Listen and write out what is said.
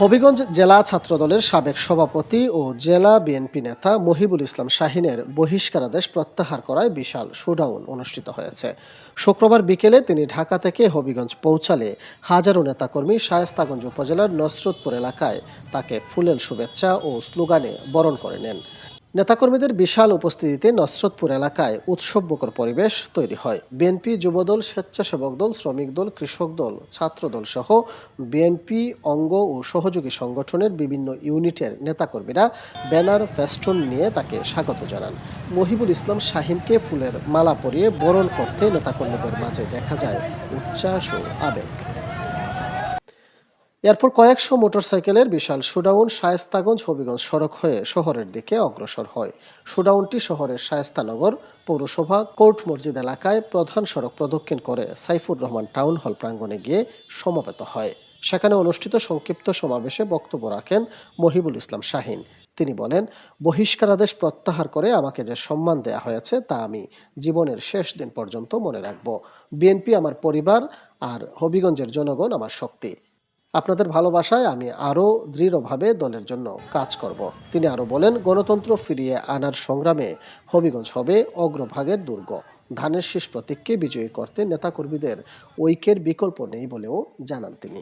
হবিগঞ্জ জেলা ছাত্রদলের সাবেক সভাপতি ও জেলা বিএনপি নেতা মহিবুল ইসলাম শাহিনের বহিষ্কারাদেশ প্রত্যাহার করায় বিশাল শোডাউন অনুষ্ঠিত হয়েছে। শুক্রবার বিকেলে তিনি ঢাকা থেকে হবিগঞ্জ পৌঁছালে হাজারো নেতাকর্মী শায়স্তাগঞ্জ উপজেলার নসরতপুর এলাকায় তাকে ফুলেল শুভেচ্ছা ও স্লোগানে বরণ করে নেন। নেতাকর্মীদের বিশাল উপস্থিতিতে নসরতপুর এলাকায় উৎসবমুখর পরিবেশ তৈরি হয়। বিএনপি যুবদল, স্বেচ্ছাসেবক দল, শ্রমিক দল, কৃষক দল ছাত্রদল সহ বিএনপি অঙ্গ ও সহযোগী সংগঠনের বিভিন্ন ইউনিটের নেতাকর্মীরা ব্যানার, ফেস্টুন নিয়ে তাকে স্বাগত জানান। মহিবুল ইসলাম শাহিনকে ফুলের মালা পরিয়ে বরণ করতে নেতাকর্মীদের মাঝে দেখা যায় উচ্ছ্বাস ও আবেগ। এরপর কয়েকশো মোটরসাইকেলের বিশাল সুডাউন শায়েস্তাগঞ্জ হবিগঞ্জ সড়ক হয়ে শহরের দিকে অগ্রসর হয়। সুডাউনটি শহরের শায়েস্তানগর পৌরসভা কোর্ট মসজিদ এলাকায় প্রধান সড়ক প্রদক্ষিণ করে সাইফুর রহমান টাউন হল প্রাঙ্গণে গিয়ে সমবেত হয়। সেখানে অনুষ্ঠিত সংক্ষিপ্ত সমাবেশে বক্তব্য রাখেন মহিবুল ইসলাম শাহিন। তিনি বলেন, বহিষ্কারাদেশ প্রত্যাহার করে আমাকে যে সম্মান দেয়া হয়েছে তা আমি জীবনের শেষ দিন পর্যন্ত মনে রাখব। বিএনপি আমার পরিবার আর হবিগঞ্জের জনগণ আমার শক্তি। আপনাদের ভালোবাসায় আমি আরও দৃঢ়ভাবে দলের জন্য কাজ করব। তিনি আরও বলেন, গণতন্ত্র ফিরিয়ে আনার সংগ্রামে হবিগঞ্জ হবে অগ্রভাগের দুর্গ। ধানের শেষ প্রতীককে বিজয়ী করতে নেতাকর্মীদের ঐক্যের বিকল্প নেই বলেও জানান তিনি।